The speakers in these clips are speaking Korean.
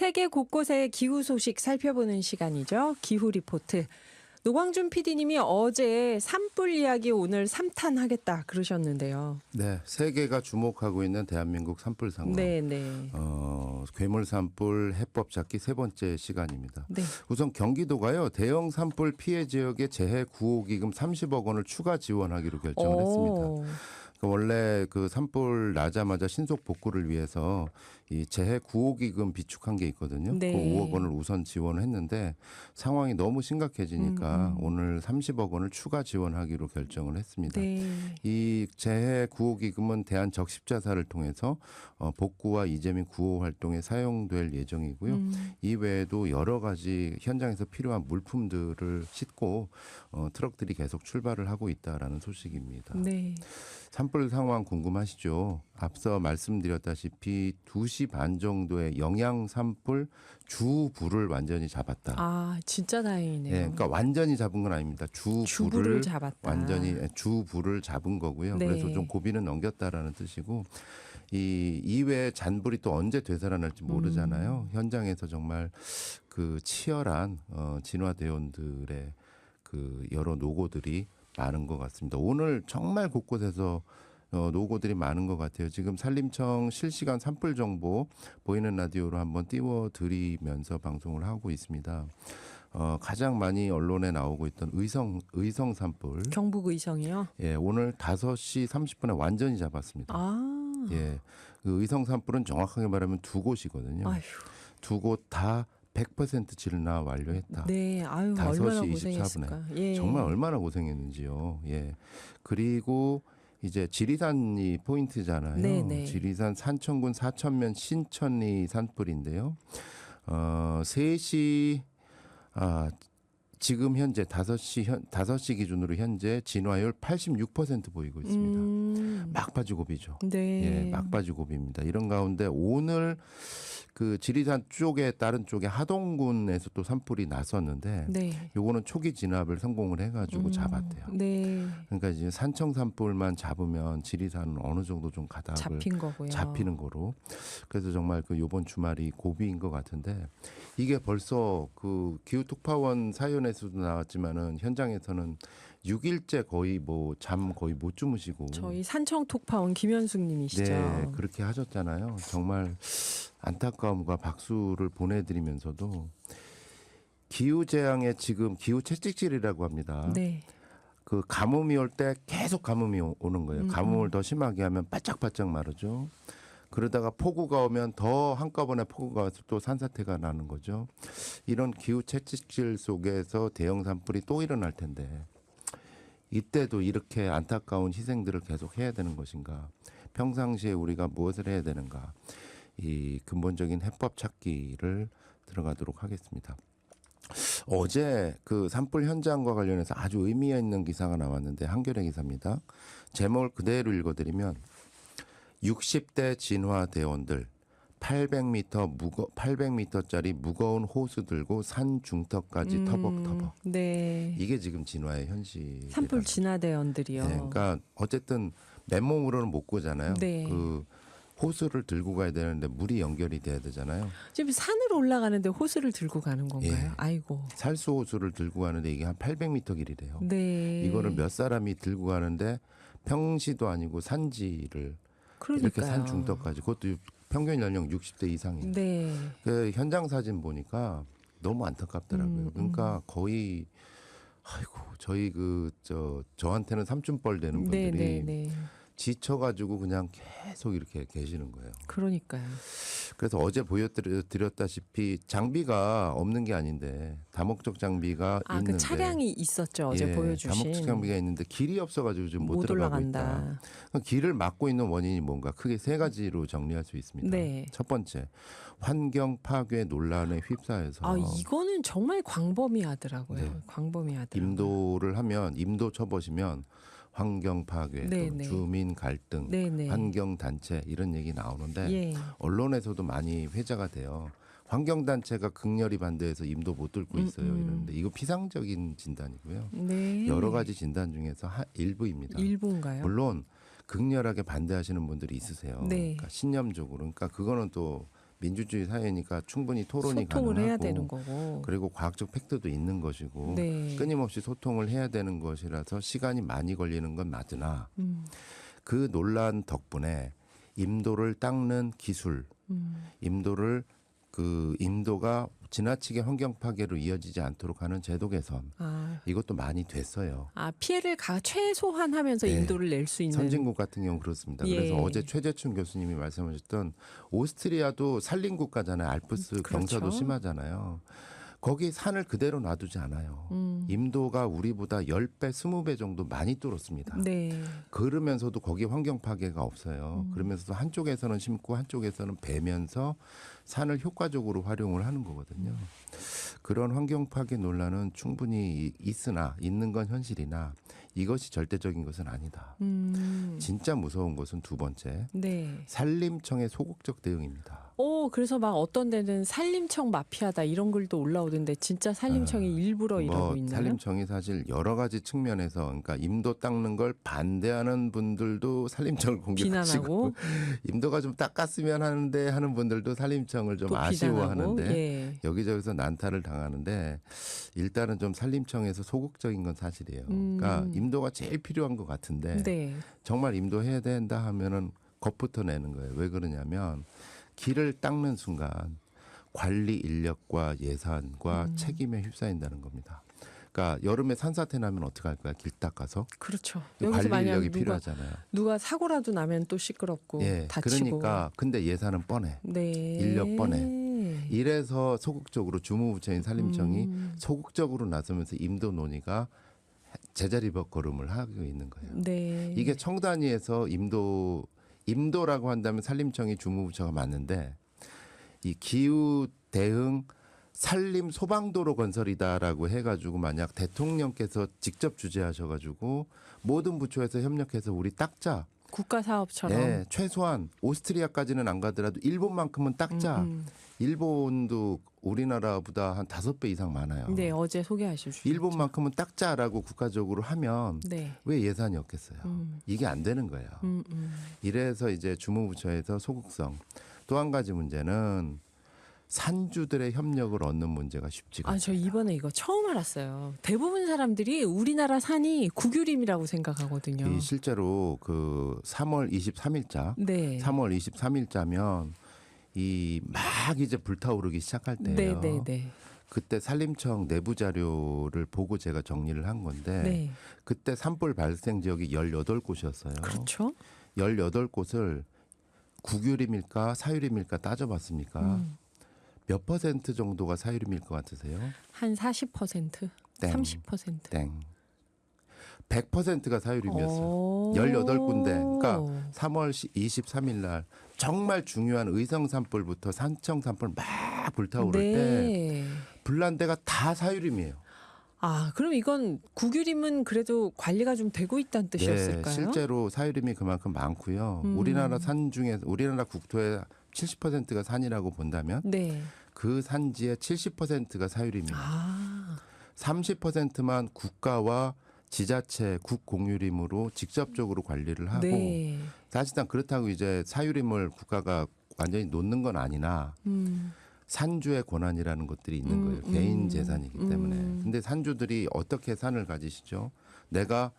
세계 곳곳의 기후 소식 살펴보는 시간이죠. 기후 리포트. 노광준 PD님이 어제 산불 이야기 오늘 3탄 하겠다 그러셨는데요. 네, 세계가 주목하고 있는 대한민국 산불 상황. 네, 네. 어, 괴물 산불 해법 찾기 세 번째 시간입니다. 네. 우선 경기도가요 대형 산불 피해 지역에 재해 구호 기금 30억 원을 추가 지원하기로 결정을 했습니다. 오, 그 원래 그 산불 나자마자 신속 복구를 위해서 이 재해 구호 기금 비축한 게 있거든요. 네. 그 5억 원을 우선 지원을 했는데 상황이 너무 심각해지니까 음, 오늘 30억 원을 추가 지원하기로 결정을 했습니다. 네. 이 재해 구호 기금은 대한 적십자사를 통해서 어, 복구와 이재 민 구호 활동에 사용될 예정이고요. 음, 이 외에도 여러 가지 현장에서 필요한 물품들을 싣고 어, 트럭들이 계속 출발을 하고 있다라는 소식입니다. 네. 산불 상황 궁금하시죠? 앞서 말씀드렸다시피 2시 반 정도에 영양 산불 주 불을 완전히 잡았다. 아, 진짜 다행이네요. 예, 그러니까 완전히 잡은 건 아닙니다. 주 주부를 불을 잡았다. 완전히 주 불을 잡은 거고요. 네. 그래서 좀 고비는 넘겼다라는 뜻이고 이 이외에 잔불이 또 언제 되살아날지 모르잖아요. 음. 현장에서 정말 그 치열한 어 진화 대원들의 그 여러 노고들이 많은 것 같습니다. 오늘 정말 곳곳에서 어, 노고들이 많은 것 같아요. 지금 산림청 실시간 산불 정보 보이는 라디오로 한번 띄워드리면서 방송을 하고 있습니다. 어, 가장 많이 언론에 나오고 있던 의성 의성 산불. 경북 의성이요? 예, 오늘 5시 30분에 완전히 잡았습니다. 아. 예. 그 의성 산불은 정확하게 말하면 두 곳이거든요. 두 곳 다 100% 진화 완료했다. 네. 아유, 5시 얼마나 24 고생했을까. 예. 정말 얼마나 고생했는지요. 예. 그리고 이제 지리산이 포인트잖아요. 네네. 지리산 산천군 사천면 신천리 산불인데요. 어, 3시 아 지금 현재 5시 현 5시 기준으로 현재 진화율 86% 보이고 있습니다. 음, 막바지 고비죠. 네. 예, 막바지 고비입니다. 이런 가운데 오늘 그 지리산 쪽에 다른 쪽에 하동군에서 또 산불이 났었는데 네. 요거는 초기 진압을 성공을 해가지고 음, 잡았대요. 네. 그러니까 이제 산청 산불만 잡으면 지리산은 어느 정도 좀 가닥을 잡힌 거고요. 잡히는 거로. 그래서 정말 그 요번 주말이 고비인 것 같은데 이게 벌써 그 기후 특파원 사연에서도 나왔지만은 현장에서는 6일째 거의 뭐 잠 거의 못 주무시고 저희 산청 톡파원 김현숙 님이시죠. 네, 그렇게 하셨잖아요. 정말 안타까움과 박수를 보내 드리면서도 기후 재앙에 지금 기후 채찍질이라고 합니다. 네. 그 가뭄이 올 때 계속 가뭄이 오- 오는 거예요. 음, 가뭄을 더 심하게 하면 바짝바짝 마르죠. 그러다가 폭우가 오면 더 한꺼번에 폭우가 와서 또 산사태가 나는 거죠. 이런 기후 채찍질 속에서 대형 산불이 또 일어날 텐데 이때도 이렇게 안타까운 희생들을 계속 해야 되는 것인가? 평상시에 우리가 무엇을 해야 되는가? 이 근본적인 해법 찾기를 들어가도록 하겠습니다. 어제 그 산불 현장과 관련해서 아주 의미 있는 기사가 나왔는데 한겨레 기사입니다. 제목을 그대로 읽어드리면 60대 진화 대원들 800m 무거 800m짜리 무거운 호수 들고 산 중턱까지 음, 터벅터벅. 네. 이게 지금 진화의 현실. 산불 진화대원들이요. 네, 그러니까 어쨌든 맨몸으로는 못 구잖아요. 네. 그 호수를 들고 가야 되는데 물이 연결이 돼야 되잖아요. 지금 산으로 올라가는데 호수를 들고 가는 건가요? 예. 아이고. 살수 호수를 들고 가는데 이게 한 800m 길이래요. 네. 이거를 몇 사람이 들고 가는데 평시도 아니고 산지를 이렇게 그러니까요. 산 중턱까지 그것도 평균 연령 60대 이상이에요. 네. 그 현장 사진 보니까 너무 안타깝더라고요. 음, 그러니까 거의 아이고 저희 그 저 저한테는 삼촌뻘 되는 네, 분들이 네, 네. 지쳐가지고 그냥 계속 이렇게 계시는 거예요. 그러니까요. 그래서 어제 보여드렸다시피 장비가 없는 게 아닌데 다목적 장비가 아, 있는데 그 차량이 있었죠. 어제 예, 보여주신. 다목적 장비가 있는데 길이 없어가지고 지금 못, 못 들어가고 있다. 올라간다. 길을 막고 있는 원인이 뭔가 크게 세 가지로 정리할 수 있습니다. 네. 첫 번째 환경 파괴 논란에 휩싸여서 아, 이거는 정말 광범위하더라고요. 네. 광범위하더라고요. 임도를 하면 임도 쳐보시면 환경 파괴, 네, 또 네. 주민 갈등, 네, 네. 환경 단체 이런 얘기 나오는데 예. 언론에서도 많이 회자가 돼요. 환경 단체가 극렬히 반대해서 임도 못 뚫고 음, 있어요. 음. 이러는데 이거 피상적인 진단이고요. 네. 여러 가지 진단 중에서 한 일부입니다. 일부인가요? 물론 극렬하게 반대하시는 분들이 있으세요. 네. 그러니까 신념적으로. 그러니까 그거는 또 민주주의 사회니까 충분히 토론이 소통을 가능하고 해야 되는 거고. 그리고 과학적 팩트도 있는 것이고 네. 끊임없이 소통을 해야 되는 것이라서 시간이 많이 걸리는 건 맞으나 음, 그 논란 덕분에 임도를 닦는 기술, 음. 임도를 그 임도가 지나치게 환경 파괴로 이어지지 않도록 하는 제도 개선 아, 이것도 많이 됐어요. 아 피해를 가 최소한 하면서 네. 인도를 낼 수 있는. 선진국 같은 경우 그렇습니다. 예. 그래서 어제 최재춘 교수님이 말씀하셨던 오스트리아도 산림 국가잖아요. 알프스 그렇죠. 경사도 심하잖아요. 거기 산을 그대로 놔두지 않아요. 음. 임도가 우리보다 10배, 20배 정도 많이 뚫었습니다. 네. 그러면서도 거기 환경 파괴가 없어요. 음. 그러면서도 한쪽에서는 심고 한쪽에서는 베면서 산을 효과적으로 활용을 하는 거거든요. 그런 환경 파괴 논란은 충분히 이- 있으나 있는 건 현실이나 이것이 절대적인 것은 아니다. 음. 진짜 무서운 것은 두 번째 네. 산림청의 소극적 대응입니다. 오, 그래서 막 어떤 데는 산림청 마피아다 이런 글도 올라오던데 진짜 산림청이 일부러 이러고 뭐 있나요? 산림청이 사실 여러 가지 측면에서 그러니까 임도 닦는 걸 반대하는 분들도 산림청을 공격하시고 임도가 좀 닦았으면 하는데 하는 분들도 산림청을 좀 아쉬워하는데 예. 여기저기서 난타를 당하는데 일단은 좀 산림청에서 소극적인 건 사실이에요. 음. 그러니까 임도가 제일 필요한 것 같은데 네. 정말 임도해야 된다 하면은 겁부터 내는 거예요. 왜 그러냐면 길을 닦는 순간 관리 인력과 예산과 음. 책임에 휩싸인다는 겁니다. 그러니까 여름에 산사태 나면 어떻게 할 거야? 길 닦아서 그렇죠. 그 여기서 관리 인력이 누가 필요하잖아요. 누가 사고라도 나면 또 시끄럽고 예, 다치고. 그러니까 근데 예산은 뻔해. 네. 인력 뻔해. 이래서 소극적으로 주무부처인 산림청이 음. 소극적으로 나서면서 임도 논의가 제자리 걸음을 하고 있는 거예요. 네. 이게 청단위에서 임도 임도라고 한다면 산림청이 주무부처가 맞는데 이 기후 대응 산림 소방도로 건설이다라고 해가지고 만약 대통령께서 직접 주재하셔가지고 모든 부처에서 협력해서 우리 닦자. 국가 사업처럼. 네, 최소한 오스트리아까지는 안 가더라도 일본만큼은 닦자. 음, 일본도 우리나라보다 한 다섯 배 이상 많아요. 음. 네, 어제 소개하실 수. 일본만큼은 닦자라고 국가적으로 하면 네. 왜 예산이 없겠어요? 음. 이게 안 되는 거예요. 음, 음. 이래서 이제 주무부처에서 소극성. 또 한 가지 문제는 산주들의 협력을 얻는 문제가 쉽지가 아, 저 이번에 이거 처음 알았어요. 대부분 사람들이 우리나라 산이 국유림이라고 생각하거든요. 이 실제로 그 3월 23일자, 네. 3월 23일자면 이 막 이제 불타오르기 시작할 네, 때예요. 네, 네. 그때 산림청 내부 자료를 보고 제가 정리를 한 건데 네. 그때 산불 발생 지역이 18곳이었어요. 그렇죠. 18곳을 국유림일까 사유림일까 따져봤습니까? 음. 몇 퍼센트 정도가 사유림일 것 같으세요? 한 40%, 땡. 30%. 땡. 100%가 사유림이었어요. 오. 18군데. 그러니까 3월 23일 날 정말 중요한 의성 산불부터 산청 산불 막 불타오를 때 네. 불난 데가 다 사유림이에요. 아, 그럼 이건 국유림은 그래도 관리가 좀 되고 있다는 뜻이었을까요? 네, 실제로 사유림이 그만큼 많고요. 음. 우리나라 산 중에 우리나라 국토의 70%가 산이라고 본다면 네. 그 산지의 70%가 사유림이에요. 아. 30%만 국가와 지자체 국 공유림으로 직접적으로 관리를 하고 네. 사실상 그렇다고 이제 사유림을 국가가 완전히 놓는 건 아니나 음. 산주의 권한이라는 것들이 있는 음, 거예요. 음, 개인 재산이기 때문에. 음. 근데 산주들이 어떻게 산을 가지시죠? 내가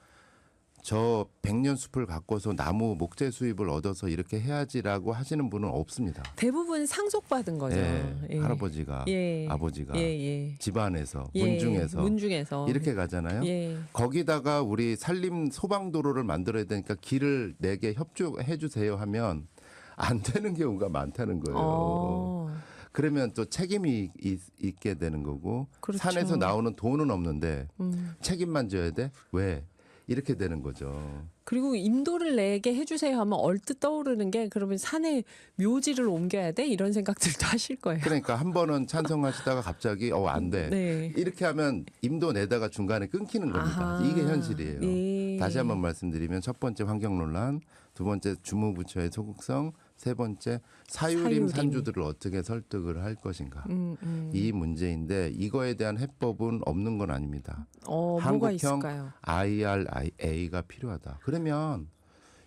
저 백년 숲을 갖고서 나무 목재 수입을 얻어서 이렇게 해야지라고 하시는 분은 없습니다. 대부분 상속받은 거죠. 예, 예. 할아버지가 예. 아버지가 예, 예. 집안에서 예, 문중에서 문중에서 이렇게 가잖아요. 예. 거기다가 우리 산림 소방 도로를 만들어야 되니까 길을 내게 협조해 주세요 하면 안 되는 경우가 많다는 거예요. 어. 그러면 또 책임이 있, 있게 되는 거고 그렇죠. 산에서 나오는 돈은 없는데 음. 책임만 져야 돼? 왜? 이렇게 되는 거죠. 그리고 임도를 내게 해주세요 하면 얼뜻 떠오르는 게 그러면 산에 묘지를 옮겨야 돼 이런 생각들도 하실 거예요. 그러니까 한 번은 찬성하시다가 갑자기 어 안 돼. 네. 이렇게 하면 임도 내다가 중간에 끊기는 겁니다. 아하. 이게 현실이에요. 예. 다시 한번 말씀드리면 첫 번째 환경 논란, 두 번째 주무부처의 소극성, 세 번째 사유림, 사유림. 산주들을 어떻게 설득을 할 것인가. 음, 음. 이 문제인데 이거에 대한 해법은 없는 건 아닙니다. 어, 한국형? IRA가 필요하다. 그러면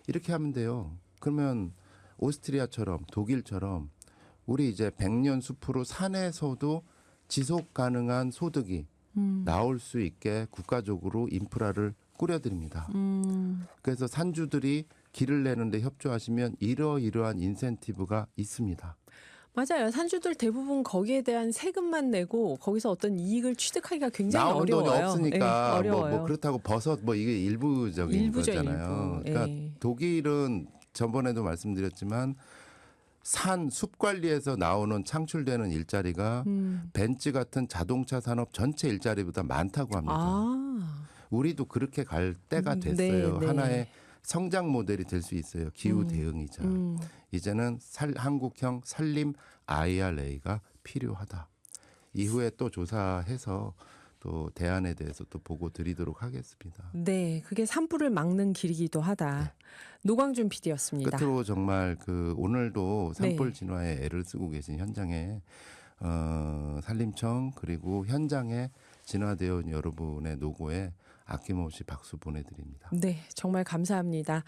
이렇게 하면 돼요. 그러면 오스트리아처럼 독일처럼 우리 이제 백년 숲으로 산에서도 지속 가능한 소득이 음. 나올 수 있게 국가적으로 인프라를 꾸려드립니다. 음. 그래서 산주들이 길을 내는데 협조하시면 이러이러한 인센티브가 있습니다. 맞아요. 산주들 대부분 거기에 대한 세금만 내고 거기서 어떤 이익을 취득하기가 굉장히 나오는 어려워요. 돈이 없으니까 예, 뭐, 어려워요. 뭐 그렇다고 버섯 뭐 이게 일부적인 일부죠, 거잖아요. 일부. 그러니까 예. 독일은 전번에도 말씀드렸지만 산 숲 관리에서 나오는 창출되는 일자리가 음. 벤츠 같은 자동차 산업 전체 일자리보다 많다고 합니다. 아. 우리도 그렇게 갈 때가 음, 됐어요. 네, 네. 하나의 성장 모델이 될 수 있어요. 기후 음, 대응이자. 음. 이제는 살, 한국형 산림 IRA가 필요하다. 이후에 또 조사해서 또 대안에 대해서 또 보고 드리도록 하겠습니다. 네, 그게 산불을 막는 길이기도 하다. 노광준 PD였습니다. 끝으로 정말 그 오늘도 산불 네. 진화에 애를 쓰고 계신 현장에 어, 산림청 그리고 현장에 진화되어 온 여러분의 노고에 아낌없이 박수 보내드립니다. 네, 정말 감사합니다.